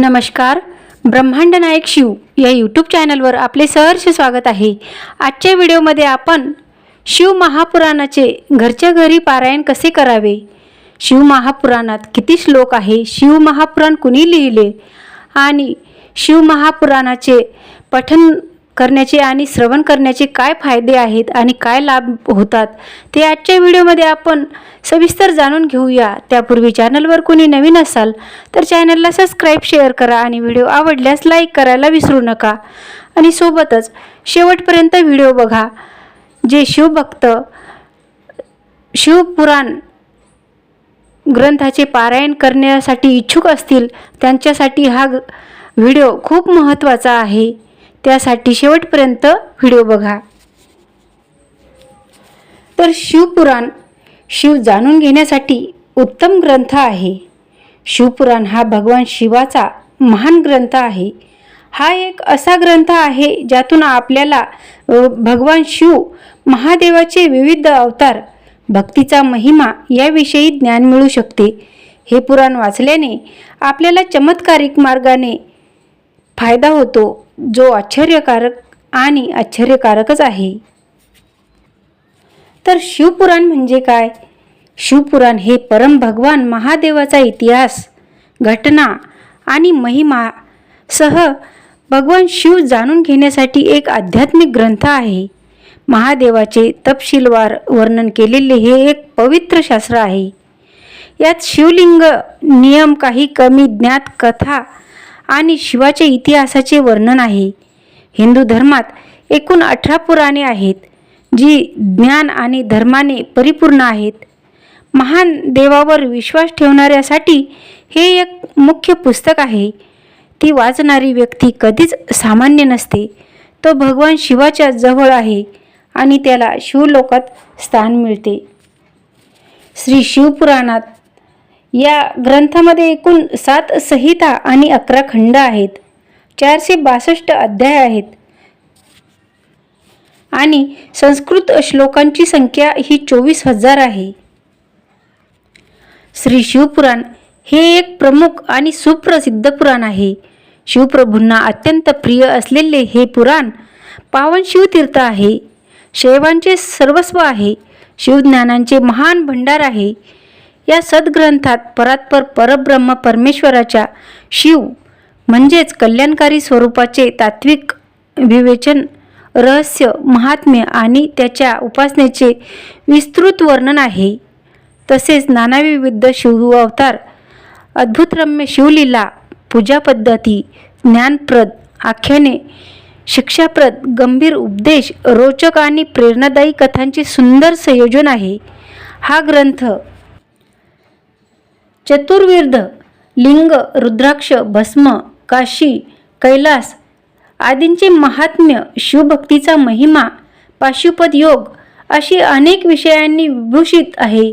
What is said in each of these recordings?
नमस्कार. ब्रह्मांड नायक शिव या यूट्यूब चॅनलवर आपले सहर्ष स्वागत आहे. आजच्या व्हिडिओमध्ये आपण शिव महापुराणाचे घरच्या घरी पारायण कसे करावे? शिव महापुराणात किती श्लोक आहे? शिव महापुराण कुणी लिहिले? आणि शिव महापुराणाचे पठन करण्याचे आणि श्रवण करण्याचे काय फायदे आहेत आणि काय लाभ होतात ते आजच्या व्हिडिओमध्ये आपण सविस्तर जाणून घेऊया. त्यापूर्वी चॅनलवर कोणी नवीन असाल तर चॅनलला सबस्क्राईब शेअर करा आणि व्हिडिओ आवडल्यास लाईक करायला विसरू नका. आणि सोबतच शेवटपर्यंत व्हिडिओ बघा. जे शिवभक्त शिवपुराण ग्रंथाचे पारायण करण्यासाठी इच्छुक असतील त्यांच्यासाठी हा व्हिडिओ खूप महत्त्वाचा आहे. त्यासाठी शेवटपर्यंत व्हिडिओ बघा. तर शिवपुराण शिव जाणून घेण्यासाठी उत्तम ग्रंथ आहे. शिवपुराण हा भगवान शिवाचा महान ग्रंथ आहे. हा एक असा ग्रंथ आहे ज्यातून आपल्याला भगवान शिव महादेवाचे विविध अवतार भक्तीचा महिमा याविषयी ज्ञान मिळू शकते. हे पुराण वाचल्याने आपल्याला चमत्कारिक मार्गाने फायदा होतो. जो आश्चर्यकारक आणि आश्चर्यकारकच आहे. तर शिवपुराण म्हणजे काय? शिवपुराण हे परम भगवान महादेवाचा इतिहास घटना आणि महिमा सह भगवान शिव जाणून घेण्यासाठी एक आध्यात्मिक ग्रंथ आहे. महादेवाचे तपशीलवार वर्णन केलेले हे एक पवित्र शास्त्र आहे. यात शिवलिंग नियम काही कमी ज्ञात कथा आणि शिवाच्या इतिहासाचे वर्णन आहे. हिंदू धर्मात एकूण अठरा पुराणे आहेत जी ज्ञान आणि धर्माने परिपूर्ण आहेत. महान देवावर विश्वास ठेवणाऱ्यासाठी हे एक मुख्य पुस्तक आहे. ती वाचणारी व्यक्ती कधीच सामान्य नसते. तो भगवान शिवाच्या जवळ आहे आणि त्याला शिवलोकात स्थान मिळते. श्री शिवपुराणात या ग्रंथामध्ये एकूण सात संहिता आणि अकरा खंड आहेत. चारशे बासष्ट अध्याय आहेत. आणि संस्कृत श्लोकांची संख्या ही चोवीस हजार आहे. श्री शिवपुराण हे एक प्रमुख आणि सुप्रसिद्ध पुराण आहे. शिवप्रभूंना अत्यंत प्रिय असलेले हे पुराण पावन शिवतीर्थ आहे. शैवांचे सर्वस्व आहे. शिवज्ञानांचे महान भंडार आहे. या सद्ग्रंथात परात्पर परब्रह्म परमेश्वराच्या शिव म्हणजेच कल्याणकारी स्वरूपाचे तात्विक विवेचन रहस्य महात्म्य आणि त्याच्या उपासनेचे विस्तृत वर्णन आहे. तसेच नानाविविध शिव अवतार अद्भुतरम्य शिवलीला पूजा पद्धती ज्ञानप्रद आख्याने शिक्षाप्रद गंभीर उपदेश रोचक आणि प्रेरणादायी कथांचे सुंदर संयोजन आहे. हा ग्रंथ चतुर्विर्ध लिंग रुद्राक्ष भस्म काशी कैलास आदींचे महात्म्य शिवभक्तीचा महिमा पाशुपद योग अशी अनेक विषयांनी विभूषित आहे.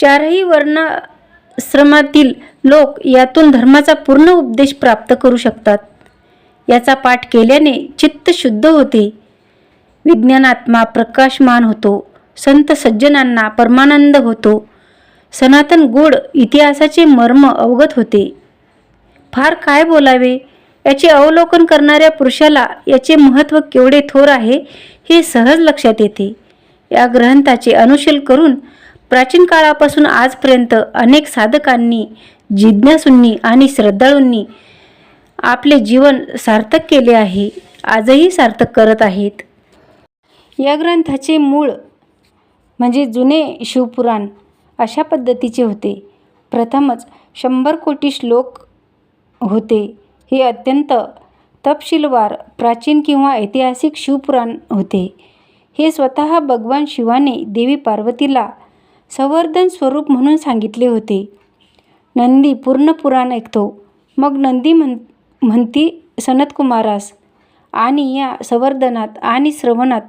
चारही वर्णाश्रमातील लोक यातून धर्माचा पूर्ण उपदेश प्राप्त करू शकतात. याचा पाठ केल्याने चित्त शुद्ध होते. विज्ञानात्मा प्रकाशमान होतो. संत सज्जनांना परमानंद होतो. सनातन गूढ इतिहासाचे मर्म अवगत होते. फार काय बोलावे? याचे अवलोकन करणाऱ्या पुरुषाला याचे महत्त्व केवढे थोर आहे हे सहज लक्षात येते. या ग्रंथाचे अनुशील करून प्राचीन काळापासून आजपर्यंत अनेक साधकांनी जिज्ञासूंनी आणि श्रद्धाळूंनी आपले जीवन सार्थक केले आहे आजही सार्थक करत आहेत. या ग्रंथाचे मूळ म्हणजे जुने शिवपुराण अशा पद्धतीचे होते. प्रथमच शंभर कोटी श्लोक होते. हे अत्यंत तपशीलवार प्राचीन किंवा ऐतिहासिक शिवपुराण होते. हे स्वतः भगवान शिवाने देवी पार्वतीला संवर्धन स्वरूप म्हणून सांगितले होते. नंदी पूर्ण पुराण ऐकतो. मग नंदी म्हण म्हणती सनतकुमारास आणि या संवर्धनात आणि श्रवणात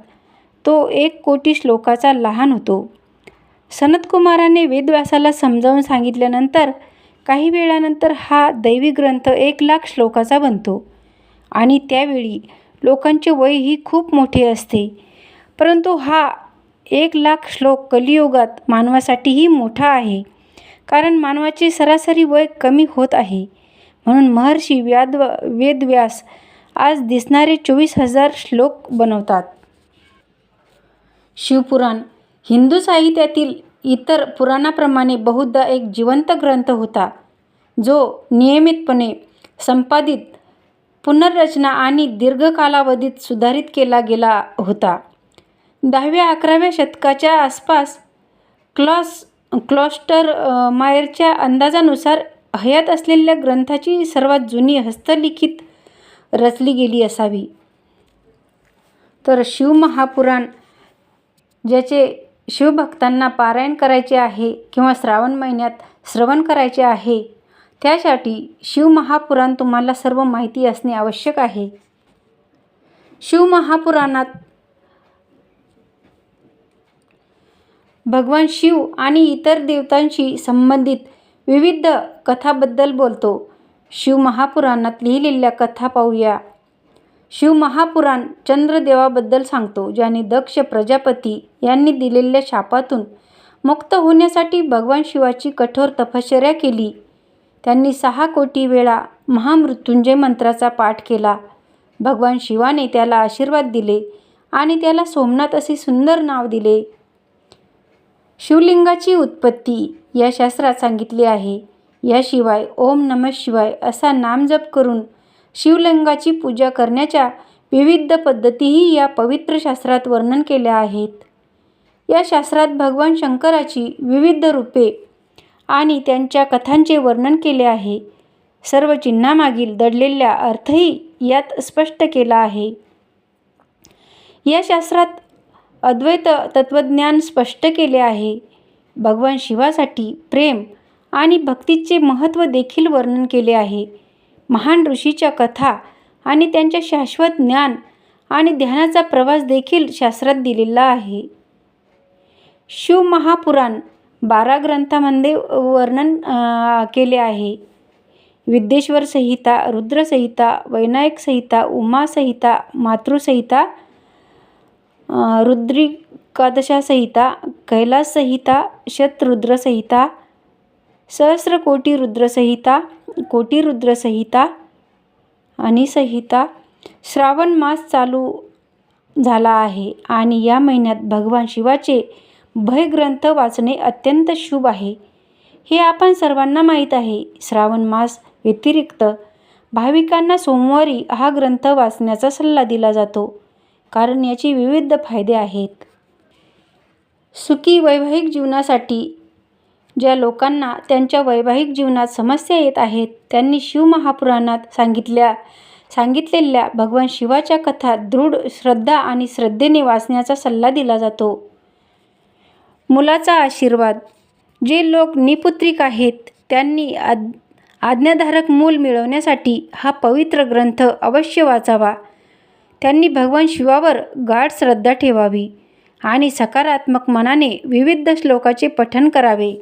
तो एक कोटी श्लोकाचा लहान होतो. सनतकुमाराने वेदव्यासाला समजावून सांगितल्यानंतर काही वेळानंतर हा दैवी ग्रंथ एक लाख श्लोकाचा बनतो. आणि त्यावेळी लोकांचे वय ही खूप मोठे असते. परंतु हा एक लाख श्लोक कलियुगात मानवासाठीही मोठा आहे. कारण मानवाचे सरासरी वय कमी होत आहे. म्हणून महर्षी व्याद वेदव्यास आज दिसणारे चोवीस हजार श्लोक बनवतात. शिवपुराण हिंदू साहित्यातील इतर पुराणाप्रमाणे बहुधा एक जिवंत ग्रंथ होता जो नियमितपणे संपादित पुनर्रचना आणि दीर्घ कालावधीत सुधारित केला गेला होता. दहाव्या अकराव्या शतकाच्या आसपास क्लॉस क्लॉस्टर मायरच्या अंदाजानुसार हयात असलेल्या ग्रंथाची सर्वात जुनी हस्तलिखित रचली गेली असावी. तर शिवमहापुराण ज्याचे शिवभक्तांना पारायण करायचे आहे किंवा श्रावण महिन्यात श्रवण करायचे आहे त्यासाठी शिवमहापुराण तुम्हाला सर्व माहिती असणे आवश्यक आहे. शिवमहापुराणात भगवान शिव आणि इतर देवतांशी संबंधित विविध कथाबद्दल बोलतो. शिवमहापुराणात लिहिलेल्या कथा पाहूया. शिवमहापुराण चंद्रदेवाबद्दल सांगतो ज्याने दक्ष प्रजापती यांनी दिलेल्या शापातून मुक्त होण्यासाठी भगवान शिवाची कठोर तपश्चर्या केली. त्यांनी सहा कोटी वेळा महामृत्युंजय मंत्राचा पाठ केला. भगवान शिवाने त्याला आशीर्वाद दिले आणि त्याला सोमनाथ असे सुंदर नाव दिले. शिवलिंगाची उत्पत्ती या शास्त्रात सांगितली आहे. याशिवाय ओम नमः शिवाय असा नामजप करून शिवलिंगाची पूजा करण्याच्या विविध पद्धतीही या पवित्र शास्त्रात वर्णन केल्या आहेत. या शास्त्रात भगवान शंकराची विविध रूपे आणि त्यांच्या कथांचे वर्णन केले आहे. सर्व चिन्हामागील दडलेल्या अर्थही यात स्पष्ट केला आहे. या शास्त्रात अद्वैत तत्त्वज्ञान स्पष्ट केले आहे. भगवान शिवासाठी प्रेम आणि भक्तीचे महत्त्व देखील वर्णन केले आहे. महान ऋषीच्या कथा आणि त्यांच्या शाश्वत ज्ञान आणि ध्यानाचा प्रवास देखील शास्त्रात दिलेला आहे. शिवमहापुराण बारा ग्रंथामध्ये वर्णन केले आहे. विद्येश्वर संहिता रुद्रसंहिता वैनायक संहिता उमासंहिता मातृसंहिता रुद्रिकादशा संहिता कैलास संहिता शतरुद्रसंहिता सहस्रकोटी रुद्रसंहिता कोटीरुद्रसंहिता आणि संहिता श्रावण मास चालू झाला आहे आणि या महिन्यात भगवान शिवाचे भयग्रंथ वाचणे अत्यंत शुभ आहे. हे आपण सर्वांना माहीत आहे. श्रावण मास व्यतिरिक्त भाविकांना सोमवारी हा ग्रंथ वाचण्याचा सल्ला दिला जातो कारण याचे विविध फायदे आहेत. सुखी वैवाहिक जीवनासाठी ज्या लोकांना त्यांच्या वैवाहिक जीवनात समस्या येत आहेत त्यांनी शिवमहापुराणात सांगितल्या. सांगितलेल्या भगवान शिवाच्या कथा दृढ श्रद्धा आणि श्रद्धेने वाचण्याचा सल्ला दिला जातो. मुलाचा आशीर्वाद. जे लोक निपुत्रिक आहेत त्यांनी आद आज्ञाधारक मूल मिळवण्यासाठी हा पवित्र ग्रंथ अवश्य वाचावा. त्यांनी भगवान शिवावर गाढ श्रद्धा ठेवावी आणि सकारात्मक मनाने विविध श्लोकाचे पठण करावे.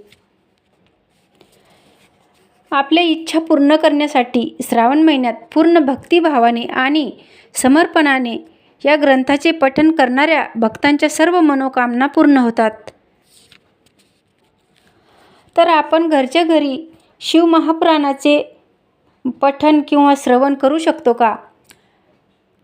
आपल्या इच्छा पूर्ण करण्यासाठी श्रावण महिन्यात पूर्ण भक्तिभावाने आणि समर्पणाने या ग्रंथाचे पठण करणाऱ्या भक्तांच्या सर्व मनोकामना पूर्ण होतात. तर आपण घरच्या घरी शिवमहापुराणाचे पठण किंवा श्रवण करू शकतो का?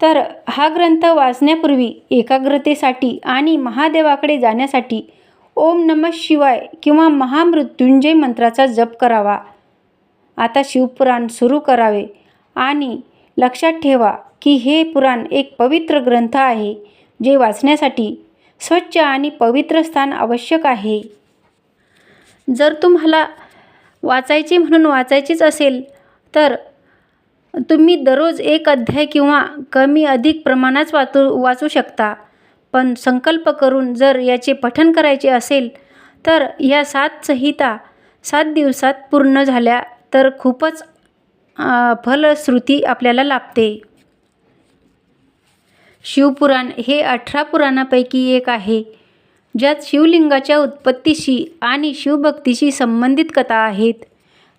तर हा ग्रंथ वाचण्यापूर्वी एकाग्रतेसाठी आणि महादेवाकडे जाण्यासाठी ओम नमः शिवाय किंवा महामृत्युंजय मंत्राचा जप करावा. आता शिवपुराण सुरू करावे. आणि लक्षात ठेवा की हे पुराण एक पवित्र ग्रंथ आहे जे वाचण्यासाठी स्वच्छ आणि पवित्र स्थान आवश्यक आहे. जर तुम्हाला वाचायचे म्हणून वाचायचीच असेल तर तुम्ही दररोज एक अध्याय किंवा कमी अधिक प्रमाणात वाचू वाचू शकता. पण संकल्प करून जर याचे पठन करायचे असेल तर या सात संहिता सात दिवसात पूर्ण झाल्या तर खूपच फलश्रुती आपल्याला लाभते. शिवपुराण हे अठरा पुराणापैकी एक आहे ज्यात शिवलिंगाच्या उत्पत्तीशी आणि शिवभक्तीशी संबंधित कथा आहेत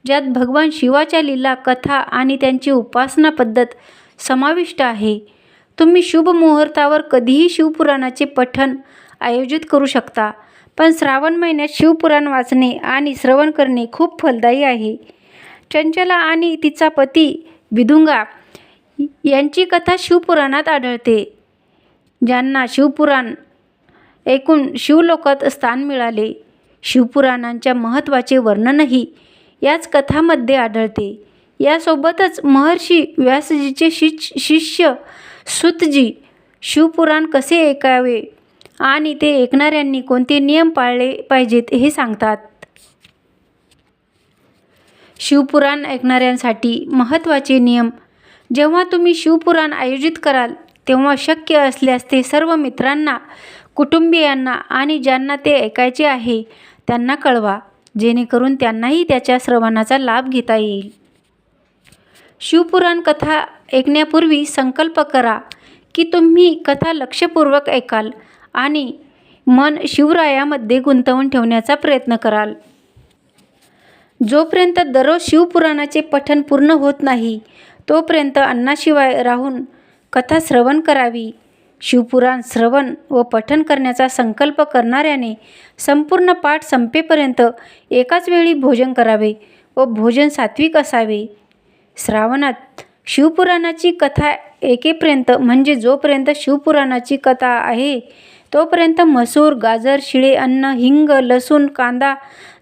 ज्यात भगवान शिवाच्या लीला कथा आणि त्यांची उपासना पद्धत समाविष्ट आहे. तुम्ही शुभ मुहूर्तावर कधीही शिवपुराणाचे पठण आयोजित करू शकता पण श्रावण महिन्यात शिवपुराण वाचणे आणि श्रवण करणे खूप फलदायी आहे. चंचला आणि तिचा पती विदुंगा यांची कथा शिवपुराणात आढळते ज्यांना शिवपुराण ऐकून शिवलोकात स्थान मिळाले. शिवपुराणांच्या महत्त्वाचे वर्णनही याच कथामध्ये आढळते. यासोबतच महर्षी व्यासजीचे शिच शिष्य सुतजी शिवपुराण कसे ऐकावे आणि ते ऐकणाऱ्यांनी कोणते नियम पाळले पाहिजेत हे सांगतात. शिवपुराण ऐकणाऱ्यांसाठी महत्त्वाचे नियम. जेव्हा तुम्ही शिवपुराण आयोजित कराल तेव्हा शक्य असल्यास ते सर्व मित्रांना कुटुंबियांना आणि ज्यांना ते ऐकायचे आहे त्यांना कळवा. जेणेकरून त्यांनाही त्याच्या श्रवणाचा लाभ घेता येईल. शिवपुराण कथा ऐकण्यापूर्वी संकल्प करा की तुम्ही कथा लक्षपूर्वक ऐकाल आणि मन शिवरायामध्ये गुंतवून ठेवण्याचा प्रयत्न कराल. जोपर्यंत दररोज शिवपुराणाचे पठण पूर्ण होत नाही तोपर्यंत अन्नाशिवाय राहून कथा श्रवण करावी. शिवपुराण श्रवण व पठण करण्याचा संकल्प करणाऱ्याने संपूर्ण पाठ संपेपर्यंत एकाच वेळी भोजन करावे व भोजन सात्विक असावे. श्रावणात शिवपुराणाची कथा एकेपर्यंत म्हणजे जोपर्यंत शिवपुराणाची कथा आहे तोपर्यंत मसूर गाजर शिळे अन्न हिंग लसूण कांदा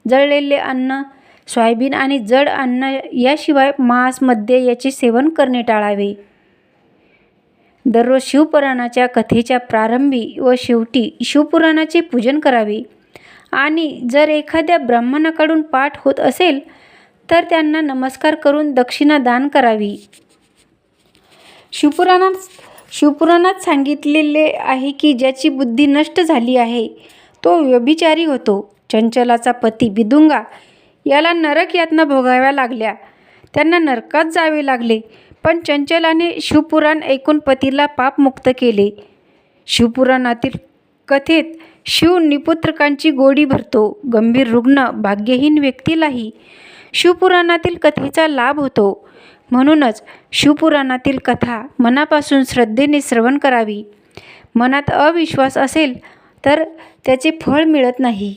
जळलेले अन्न सोयाबीन आणि जड अन्न याशिवाय मांस मद्य याचे सेवन करणे टाळावे. दररोज शिवपुराणाच्या कथेच्या प्रारंभी व शेवटी शिवपुराणाचे पूजन करावे. आणि जर एखाद्या ब्राह्मणाकडून पाठ होत असेल तर त्यांना नमस्कार करून दक्षिणा दान करावी. शिवपुराणात शिवपुराणात सांगितलेले आहे की ज्याची बुद्धी नष्ट झाली आहे तो व्यभिचारी होतो. चंचलाचा पती बिदुंगा याला नरक यातना भोगाव्या लागल्या. त्यांना नरकात जावे लागले पण चंचलाने शिवपुराण ऐकून पतीला पापमुक्त केले. शिवपुराणातील कथेत शिव निपुत्रकांची गोडी भरतो गंभीर रुग्ण भाग्यहीन व्यक्तीलाही. शिवपुराणातील कथेचा लाभ होतो. म्हणूनच शिवपुराणातील कथा मनापासून श्रद्धेने श्रवण करावी. मनात अविश्वास असेल तर त्याचे फळ मिळत नाही.